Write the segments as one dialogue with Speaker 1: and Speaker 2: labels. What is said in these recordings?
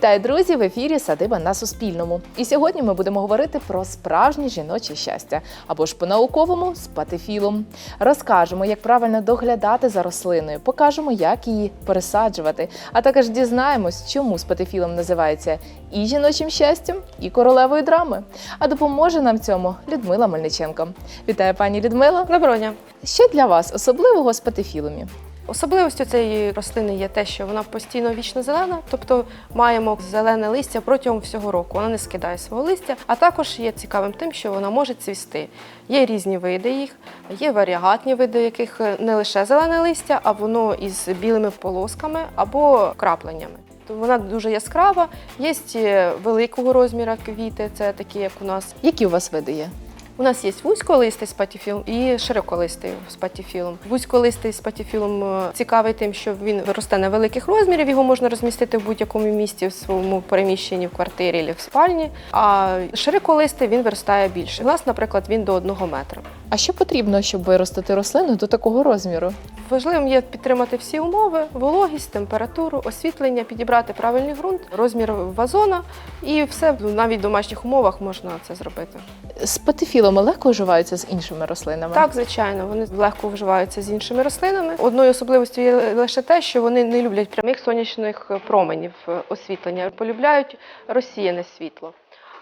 Speaker 1: Вітаю, друзі! В ефірі Садиба на Суспільному. І сьогодні ми будемо говорити про справжнє жіноче щастя або ж по-науковому з патефілом. Розкажемо, як правильно доглядати за рослиною, покажемо, як її пересаджувати, а також дізнаємось, чому з патефілом називається і жіночим щастям, і королевою драми. А допоможе нам цьому Людмила Мельниченко. Вітаю, пані Людмила.
Speaker 2: Доброго дня.
Speaker 1: Що для вас особливого з патефілом?
Speaker 2: Особливостю цієї рослини є те, що вона постійно вічно зелена, тобто маємо зелене листя протягом всього року. Вона не скидає свого листя, а також є цікавим тим, що вона може цвісти. Є різні види їх, є варіагатні види, яких не лише зелене листя, а воно із білими полосками або крапленнями. Вона дуже яскрава, є великого розміру квіти, це такі, як у нас.
Speaker 1: Які у вас види є?
Speaker 2: У нас є вузьколистий з патіфілом і широколистий з патіфілом. Вузьколистий з патіфілом е, цікавий тим, що він росте невеликих розмірів, його можна розмістити в будь-якому місці в своєму переміщенні в квартирі або в спальні. А широколистий він виростає більше. У нас, наприклад, він до одного метра.
Speaker 1: А що потрібно, щоб виростити рослину до такого розміру?
Speaker 2: Важливим є підтримати всі умови: вологість, температуру, освітлення, підібрати правильний ґрунт, розмір вазона, і все навіть в домашніх умовах можна це зробити.
Speaker 1: З патефілами легко уживаються з іншими рослинами?
Speaker 2: Так, звичайно, вони легко вживаються з іншими рослинами. Одною особливістю є лише те, що вони не люблять прямих сонячних променів е, освітлення, полюбляють розсіяне світло.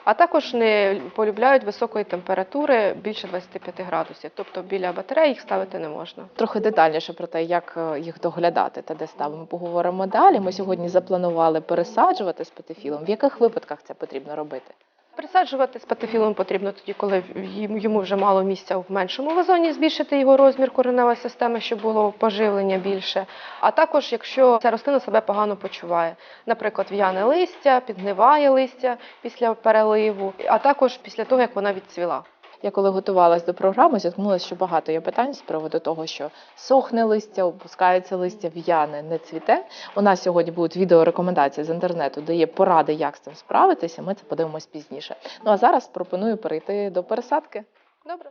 Speaker 2: А також не полюбляють високої температури більше 25 градусів. Тобто біля батареї їх ставити не можна.
Speaker 1: Трохи детальніше про те, як е, їх доглядати та де ставимо, поговоримо далі. Ми сьогодні запланували пересаджувати з патефілом. В яких випадках це потрібно робити?
Speaker 2: Присаджувати з патофілом потрібно тоді, коли йому вже мало місця в меншому вазоні, збільшити його розмір кореневої системи, щоб було поживлення більше. А також, якщо ця рослина себе погано почуває, наприклад, в'яне листя, підгниває листя після переливу, а також після того, як вона відцвіла.
Speaker 1: Я коли готувалась до програми, зіткнулася, що багато є питань з приводу того, що сохне листя, опускається листя, в'яне, не цвіте. У нас сьогодні будуть відеорекомендації з інтернету, де є поради, як з цим справитися. Ми це подивимось пізніше. Ну а зараз пропоную перейти до пересадки.
Speaker 2: Добре.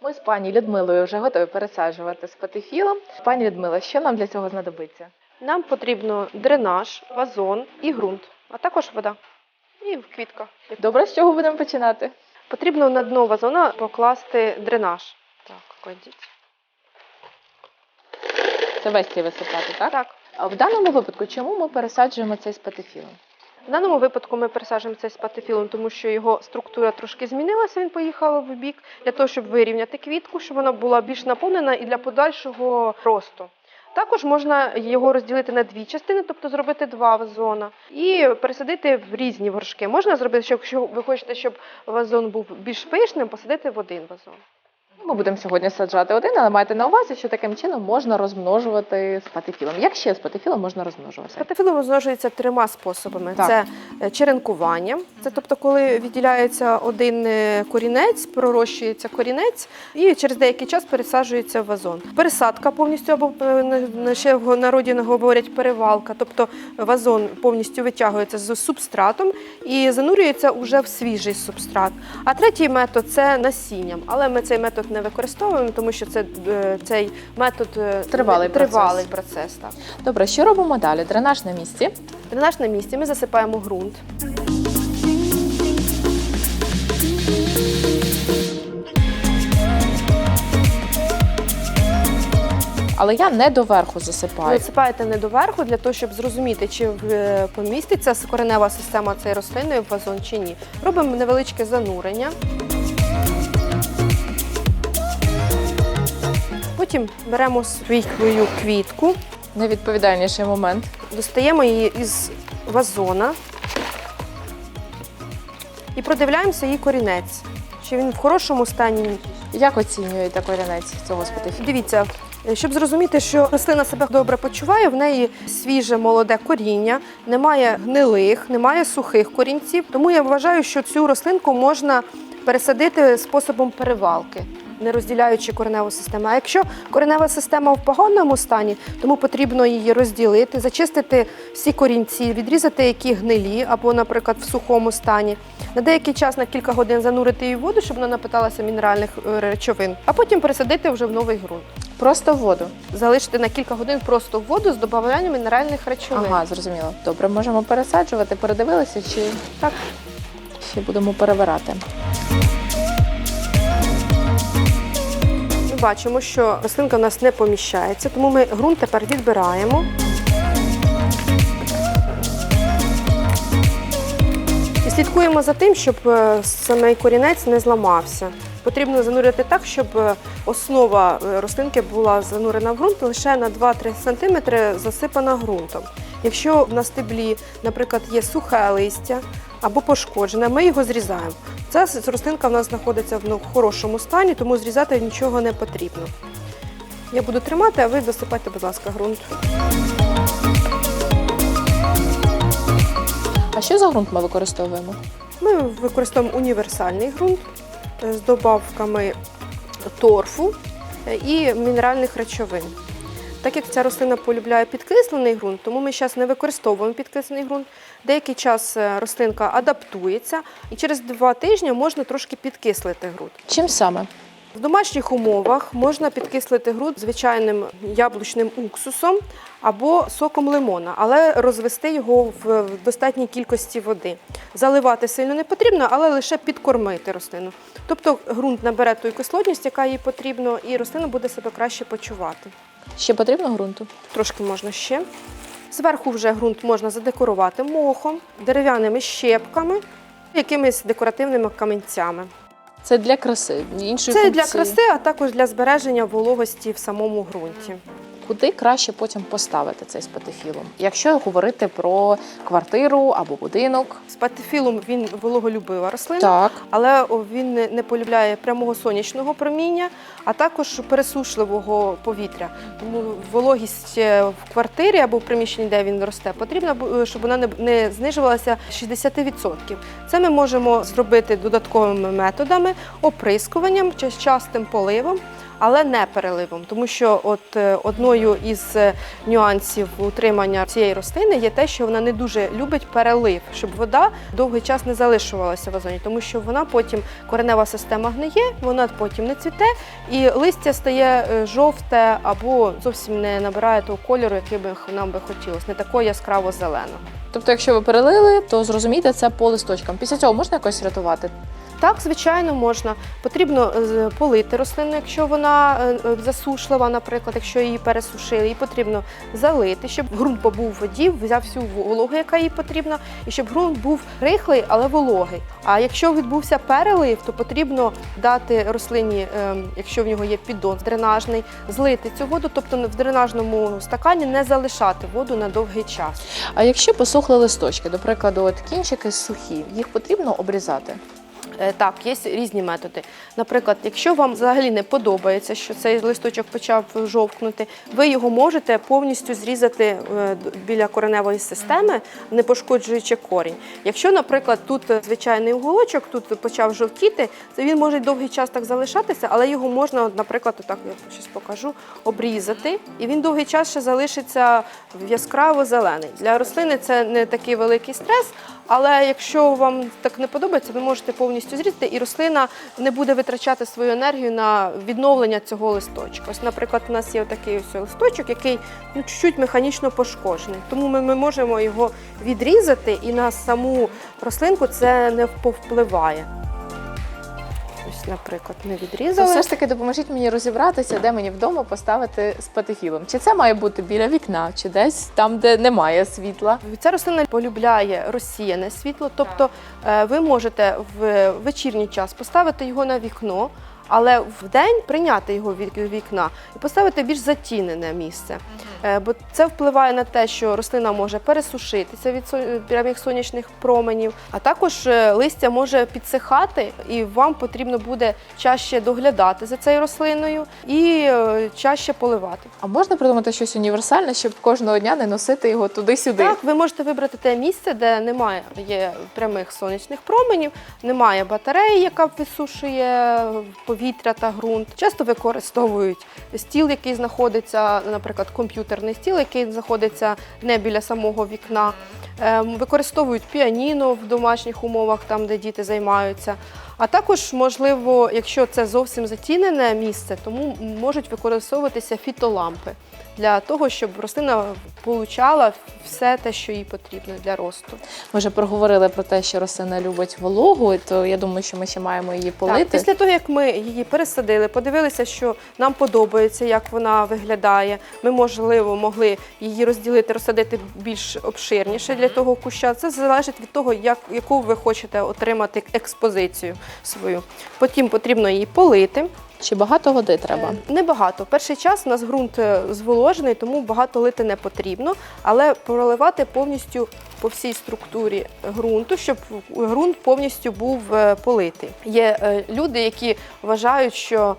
Speaker 1: Ми з пані Людмилою вже готові пересаджувати з патефілом. Пані Людмила, що нам для цього знадобиться?
Speaker 2: Нам потрібно дренаж, вазон і ґрунт, а також вода. І квітка.
Speaker 1: Добре, з чого будемо починати?
Speaker 2: Потрібно на дно вазона покласти дренаж. Так, кладіть.
Speaker 1: Це весь цей висипати, так?
Speaker 2: Так.
Speaker 1: А в даному випадку, чому ми пересаджуємо цей з патефілом?
Speaker 2: В даному випадку ми пересаджуємо цей з патефілом, тому що його структура трошки змінилася, він поїхав в бік для того, щоб вирівняти квітку, щоб вона була більш наповнена і для подальшого росту. Також можна його розділити на дві частини, тобто зробити два вазона, і пересадити в різні горшки. Можна зробити, що якщо ви хочете, щоб вазон був більш пишним, посадити в один вазон.
Speaker 1: Ми будемо сьогодні саджати один, але майте на увазі, що таким чином можна розмножувати з патефілом. Як ще з патефілом можна розмножувати?
Speaker 2: Патефілом розмножується трьома способами:
Speaker 1: Так.
Speaker 2: це е, черенкування, це тобто, коли відділяється один е, корінець, пророщується корінець, і через деякий час пересаджується в вазон. Пересадка повністю або е, ще в народі говорять перевалка, тобто вазон повністю витягується з субстратом і занурюється уже в свіжий субстрат. А третій метод це насінням, але ми цей метод не використовуємо, тому що це е, цей метод е,
Speaker 1: Тривалий процес.
Speaker 2: процес так.
Speaker 1: Добре, що робимо далі? Дренаж на місці.
Speaker 2: Дренаж на місці, ми засипаємо ґрунт.
Speaker 1: Але я не доверху засипаю.
Speaker 2: Засипаєте не доверху для того, щоб зрозуміти, чи е, поміститься коренева система цієї рослини в вазон чи ні. Робимо невеличке занурення. Потім беремо свою квітку,
Speaker 1: Найвідповідальніший момент.
Speaker 2: достаємо її із вазона і продивляємося її корінець. Чи він в хорошому стані?
Speaker 1: Як оцінюєте корінець цього з?
Speaker 2: Дивіться, щоб зрозуміти, що рослина себе добре почуває, в неї свіже молоде коріння, немає гнилих, немає сухих корінців. Тому я вважаю, що цю рослинку можна пересадити способом перевалки. Не розділяючи кореневу систему. А якщо коренева система в поганому стані, тому потрібно її розділити, зачистити всі корінці, відрізати які гнилі або, наприклад, в сухому стані. На деякий час на кілька годин занурити її в воду, щоб вона напиталася мінеральних е, речовин, а потім пересадити вже в новий ґрунт.
Speaker 1: Просто в воду.
Speaker 2: Залишити на кілька годин просто в воду з додаванням мінеральних речовин.
Speaker 1: Ага, зрозуміло. Добре, можемо пересаджувати, передивилися чи
Speaker 2: Так.
Speaker 1: ще будемо перевирати.
Speaker 2: Бачимо, що рослинка в нас не поміщається, тому ми ґрунт тепер відбираємо. І слідкуємо за тим, щоб е, самий корінець не зламався. Потрібно занурити так, щоб е, основа е, рослинки була занурена в ґрунт лише на 2-3 см засипана ґрунтом. Якщо на стеблі, наприклад, є сухе листя або пошкоджене, ми його зрізаємо. Ця рослинка в нас знаходиться в ну, хорошому стані, тому зрізати нічого не потрібно. Я буду тримати, а ви досипайте, будь ласка, ґрунт.
Speaker 1: А що за ґрунт ми використовуємо?
Speaker 2: Ми використовуємо універсальний ґрунт з добавками торфу і мінеральних речовин. Так як ця рослина полюбляє підкислений ґрунт, тому ми зараз не використовуємо підкислений ґрунт. Деякий час е, рослинка адаптується, і через два тижні можна трошки підкислити ґрунт.
Speaker 1: Чим саме?
Speaker 2: В домашніх умовах можна підкислити ґрунт звичайним яблучним уксусом або соком лимона, але розвести його в в достатній кількості води. Заливати сильно не потрібно, але лише підкормити рослину. Тобто ґрунт набере ту кислотність, яка їй потрібна, і рослина буде себе краще почувати.
Speaker 1: Ще потрібно ґрунту?
Speaker 2: Трошки можна ще. Зверху вже ґрунт можна задекорувати мохом, дерев'яними щепками, якимись декоративними камінцями.
Speaker 1: Це для краси. Іншої
Speaker 2: Це для краси, а також для збереження вологості в самому ґрунті.
Speaker 1: Куди краще потім поставити цей спатифілум? Якщо говорити про квартиру або будинок.
Speaker 2: Спатифілум він вологолюбива рослина,
Speaker 1: Так.
Speaker 2: але він не полюбляє прямого сонячного проміння, а також пересушливого повітря. Тому вологість е, в квартирі або в приміщенні, де він росте, потрібно, щоб вона не, не знижувалася 60%. Це ми можемо зробити додатковими методами, оприскуванням, чи частим поливом. Але не переливом, тому що от е, одною із е, нюансів утримання цієї рослини є те, що вона не дуже любить перелив, щоб вода довгий час не залишувалася в озоні, тому що вона потім коренева система гниє, вона потім не цвіте, і листя стає е, жовте або зовсім не набирає того кольору, який би нам би хотілося, не такого яскраво зеленого.
Speaker 1: Тобто, якщо ви перелили, то зрозумійте це по листочкам. Після цього можна якось рятувати?
Speaker 2: Так, звичайно, можна. Потрібно е, полити рослину, якщо вона е, е, засушлива, наприклад, якщо її пересушили, її потрібно залити, щоб ґрунт побув в воді, взяв всю вологу, яка їй потрібна, і щоб ґрунт був рихлий, але вологий. А якщо відбувся перелив, то потрібно дати рослині, якщо в нього є піддон дренажний, злити цю воду, тобто в дренажному стакані не залишати воду на довгий час.
Speaker 1: А якщо посохли листочки, до прикладу, от кінчики сухі, їх потрібно обрізати.
Speaker 2: Е, Так, є різні методи. Наприклад, якщо вам взагалі не подобається, що цей листочок почав жовкнути, ви його можете повністю зрізати е, біля кореневої системи, не пошкоджуючи корінь. Якщо, наприклад, тут звичайний уголочок, тут почав жовтіти, то він може довгий час так залишатися, але його можна, наприклад, отак я щось покажу, обрізати, і він довгий час ще залишиться яскраво зелений. Для рослини це не такий великий стрес. Але якщо вам так не подобається, ви можете повністю зрізати, і рослина не буде витрачати свою енергію на відновлення цього листочка. Ось, наприклад, у нас є такий ось листочок, який ну, чуть-чуть механічно пошкоджений. Тому ми, ми можемо його відрізати, і на саму рослинку це не повпливає. Ось, наприклад, не
Speaker 1: То
Speaker 2: відрізали.
Speaker 1: все ж таки допоможіть мені розібратися, де мені вдома поставити спатифілум. Чи це має бути біля вікна, чи десь там, де немає світла.
Speaker 2: Ця рослина полюбляє розсіяне світло, тобто е, ви можете в вечірній час поставити його на вікно, але в день прийняти його від вікна і поставити більш затінене місце. Е, Бо це впливає на те, що рослина може пересушитися від прямих сонячних променів, а також е, листя може підсихати, і вам потрібно буде чаще доглядати за цією рослиною і е, чаще поливати.
Speaker 1: А можна придумати щось універсальне, щоб кожного дня не носити його туди-сюди?
Speaker 2: Так, ви можете вибрати те місце, де немає є прямих сонячних променів, немає батареї, яка висушує повітря. Повітря та ґрунт. Часто використовують стіл, який знаходиться, наприклад, комп'ютерний стіл, який знаходиться не біля самого вікна. Ем, Використовують піаніно в домашніх умовах, там де діти займаються. А також, можливо, якщо це зовсім затінене місце, тому можуть використовуватися фітолампи для того, щоб рослина получала все те, що їй потрібно для росту.
Speaker 1: Ми вже проговорили про те, що рослина любить вологу, то я думаю, що ми ще маємо її полити.
Speaker 2: Так, після того, як ми її пересадили, подивилися, що нам подобається, як вона виглядає. Ми, можливо, могли її розділити, розсадити більш обширніше для того куща. Це залежить від того, як, яку ви хочете отримати експозицію свою. Потім потрібно її полити.
Speaker 1: Чи багато води треба?
Speaker 2: Е, Небагато. Перший час у нас ґрунт е, зволожений, тому багато лити не потрібно, але проливати повністю по всій структурі ґрунту, щоб ґрунт повністю був е, политий. Є люди, які вважають, що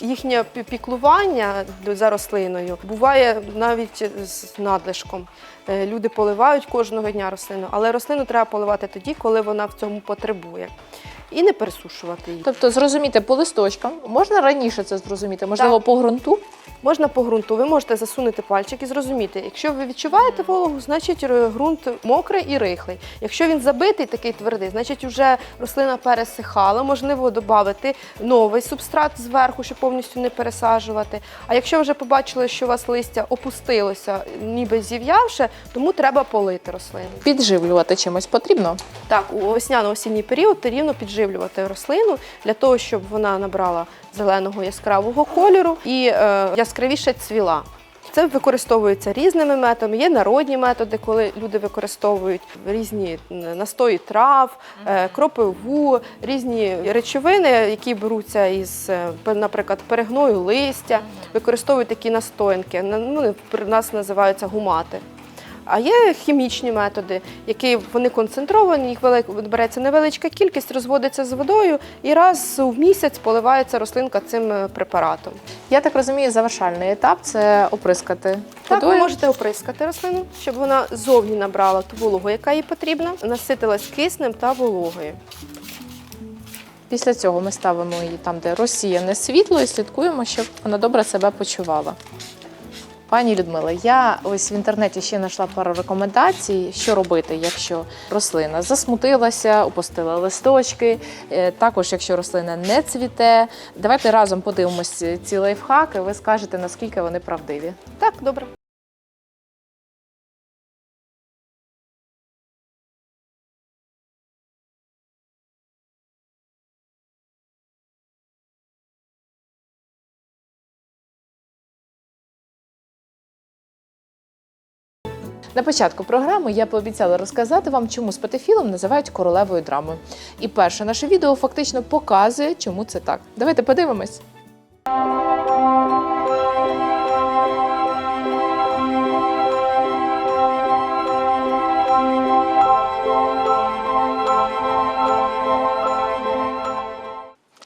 Speaker 2: їхнє піклування за рослиною буває навіть з надлишком. Люди поливають кожного дня рослину, але рослину треба поливати тоді, коли вона в цьому потребує. І не пересушувати її.
Speaker 1: Тобто зрозуміти по листочкам, можна раніше це зрозуміти, можливо, по ґрунту.
Speaker 2: Можна по ґрунту, ви можете засунути пальчик і зрозуміти. Якщо ви відчуваєте вологу, значить ґрунт мокрий і рихлий. Якщо він забитий, такий твердий, значить вже рослина пересихала. Можливо, додати новий субстрат зверху, щоб повністю не пересаджувати. А якщо вже побачили, що у вас листя опустилося, ніби зів'явше, тому треба полити рослину.
Speaker 1: Підживлювати чимось потрібно.
Speaker 2: Так, у весняно-осінній період рівно підживлювати рослину для того, щоб вона набрала зеленого яскравого кольору і е, яскравіше цвіла. Це використовується різними методами. Є народні методи, коли люди використовують різні настої трав, е, кропиву, різні речовини, які беруться із, е, наприклад, перегною листя, використовують такі настоянки. Ну, при нас називаються гумати. А є хімічні методи, які вони концентровані, їх велик, береться невеличка кількість, розводиться з водою і раз в місяць поливається рослинка цим е, препаратом.
Speaker 1: Я так розумію, завершальний етап це оприскати
Speaker 2: Так, ви можете оприскати рослину, щоб вона зовні набрала ту вологу, яка їй потрібна, наситилась киснем та вологою.
Speaker 1: Після цього ми ставимо її там, де розсіяне світло, і слідкуємо, щоб вона добре себе почувала. Пані Людмила, я ось в інтернеті ще знайшла пару рекомендацій, що робити, якщо рослина засмутилася, опустила листочки. е, Також, якщо рослина не цвіте. Давайте разом подивимось ці лайфхаки. Ви скажете, наскільки вони правдиві.
Speaker 2: Так, добре.
Speaker 1: На початку програми я пообіцяла розказати вам, чому спатефілом називають королевою драми. І перше наше відео фактично показує, чому це так. Давайте подивимось.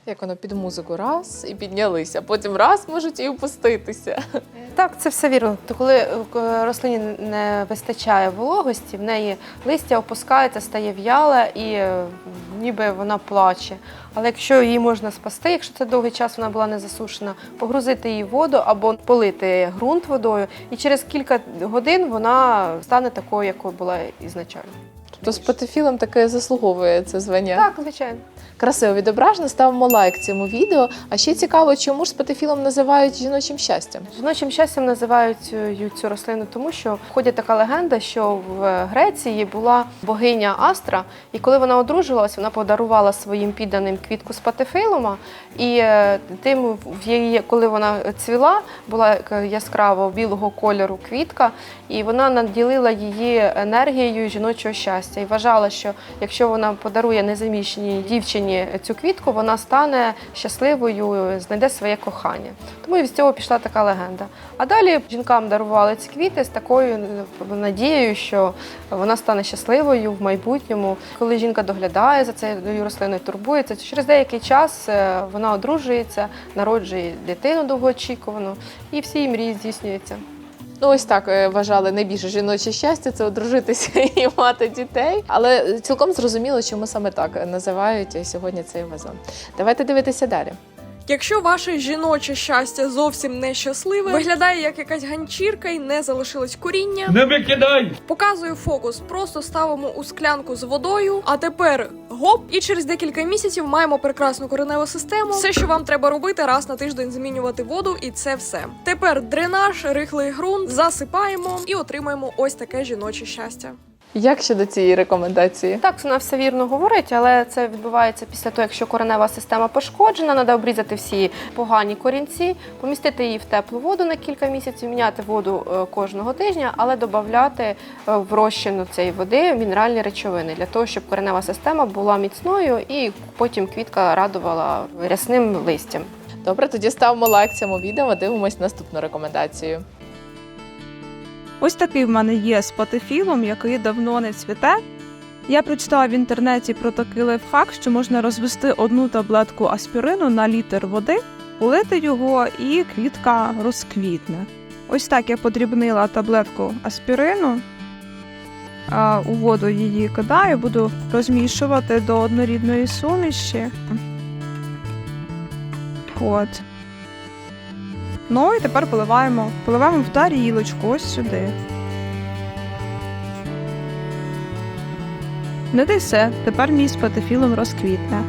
Speaker 1: Як воно під музику раз і піднялися, потім раз можуть і опуститися.
Speaker 2: Так, це все вірно. То коли е, рослині не вистачає вологості, в неї листя опускається, стає в'яле і е, ніби вона плаче. Але якщо її можна спасти, якщо це довгий час вона була не засушена, погрузити її в воду або полити ґрунт водою, і через кілька годин вона стане такою, якою була ізначально.
Speaker 1: Тобто спатефілом таке заслуговує це звання.
Speaker 2: Так, звичайно.
Speaker 1: Красиво відображено, ставимо лайк цьому відео. А ще цікаво, чому ж спатефілом називають жіночим щастям.
Speaker 2: Жіночим щастям називають е, цю рослину, тому що ходить така легенда, що в Греції була богиня Астра, і коли вона одружилась, вона подарувала своїм підданим квітку спатифилума, і е, тим, в її, коли вона цвіла, була е, яскраво білого кольору квітка, і вона наділила її енергією жіночого щастя. І вважала, що якщо вона подарує незаміжній дівчині цю квітку, вона стане щасливою, знайде своє кохання. Тому і з цього пішла така легенда. А далі жінкам дарували ці квіти з такою е, надією, що вона стане щасливою в майбутньому. Коли жінка доглядає за цією рослиною, турбується, через деякий час е, вона одружується, народжує дитину довгоочікувану, і всі мрії здійснюються.
Speaker 1: Ну ось так е, вважали найбільше жіноче щастя це одружитися і мати дітей. Але цілком зрозуміло, чому саме так називають сьогодні цей вазон. Давайте дивитися далі.
Speaker 3: Якщо ваше жіноче щастя зовсім не щасливе, виглядає як якась ганчірка і не залишилось коріння.
Speaker 4: Не викидай!
Speaker 3: Показую фокус. Просто ставимо у склянку з водою. А тепер гоп, і через декілька місяців маємо прекрасну кореневу систему. Все, що вам треба робити, раз на тиждень змінювати воду, і це все. Тепер дренаж, рихлий ґрунт, засипаємо і отримаємо ось таке жіноче щастя.
Speaker 1: Як щодо цієї рекомендації?
Speaker 2: Так, вона все вірно говорить, але це відбувається після того, якщо коренева система пошкоджена, треба обрізати всі погані корінці, помістити її в теплу воду на кілька місяців, міняти воду е, кожного тижня, але додати е, в розчину цієї води мінеральні речовини для того, щоб коренева система була міцною і потім квітка радувала рясним листям.
Speaker 1: Добре, тоді ставимо лайк цьому відео, дивимось наступну рекомендацію.
Speaker 5: Ось такий в мене є з патефілом, який давно не цвіте. Я прочитала в інтернеті про такий лайфхак, що можна розвести одну таблетку аспірину на літр води, улити його і квітка розквітне. Ось так я подрібнила таблетку аспірину, у воду її кидаю, буду розмішувати до однорідної суміші. От. Ну і тепер поливаємо. Поливаємо в тарілочку ось сюди. Не та все. Тепер мій з патефілом розквітне.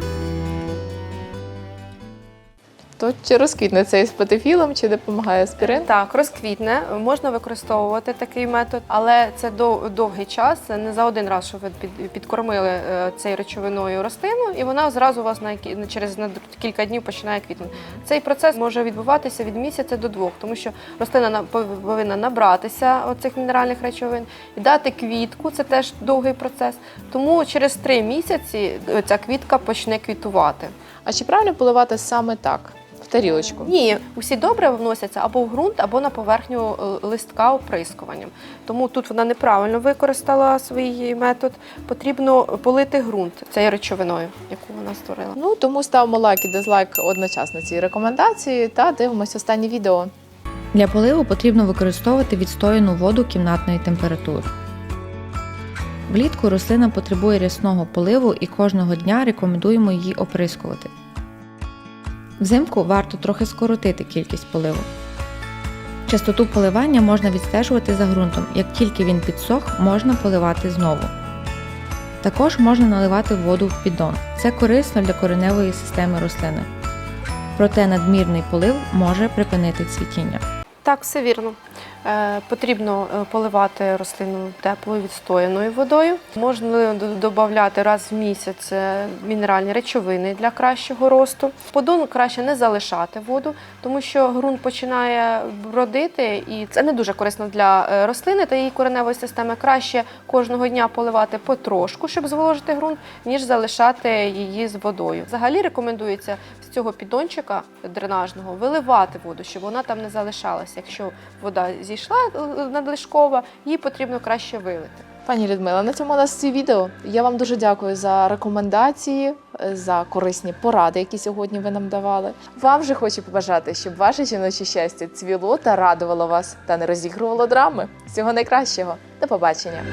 Speaker 1: То чи розквітне цей з патефілом, чи допомагає аспірин?
Speaker 2: Так, розквітне, можна використовувати такий метод, але це довгий час. Це не за один раз, що ви під- підкормили е, цією речовиною рослину, і вона зразу у вас на через кілька днів починає квітнути. Цей процес може відбуватися від місяця до двох, тому що рослина на- пов- повинна набратися оцих мінеральних речовин і дати квітку. Це теж довгий процес. Тому через три місяці е, ця квітка почне квітувати.
Speaker 1: А чи правильно поливати саме так, тарілочку?
Speaker 2: Ні, усі добре вносяться або в ґрунт, або на поверхню е, листка оприскуванням. Тому тут вона неправильно використала свій метод. Потрібно полити ґрунт цією речовиною, яку вона створила.
Speaker 1: Ну тому ставимо лайк і дизлайк одночасно цій рекомендації та дивимось останнє відео.
Speaker 6: Для поливу потрібно використовувати відстояну воду кімнатної температури. Влітку рослина потребує рясного поливу і кожного дня рекомендуємо її оприскувати. Взимку варто трохи скоротити кількість поливу. Частоту поливання можна відстежувати за ґрунтом. Як тільки він підсох, можна поливати знову. Також можна наливати воду в піддон. Це корисно для кореневої системи рослини. Проте надмірний полив може припинити цвітіння.
Speaker 2: Так, все вірно. Е, потрібно е, поливати рослину теплою відстояною водою. Можна додати раз в місяць е, мінеральні речовини для кращого росту. Подон краще не залишати воду, тому що ґрунт починає бродити, і це не дуже корисно для рослини та її кореневої системи. Краще кожного дня поливати потрошку, щоб зволожити ґрунт, ніж залишати її з водою. Взагалі рекомендується з цього піддончика дренажного виливати воду, щоб вона там не залишалася. Якщо вода зійшла е, надлишкова, її потрібно краще вилити.
Speaker 1: Пані Людмила, на цьому у нас ці відео. Я вам дуже дякую за рекомендації, е, за корисні поради, які сьогодні ви нам давали. Вам же хочу побажати, щоб ваше жіноче щастя цвіло та радувало вас та не розігрувало драми. Всього найкращого. До побачення.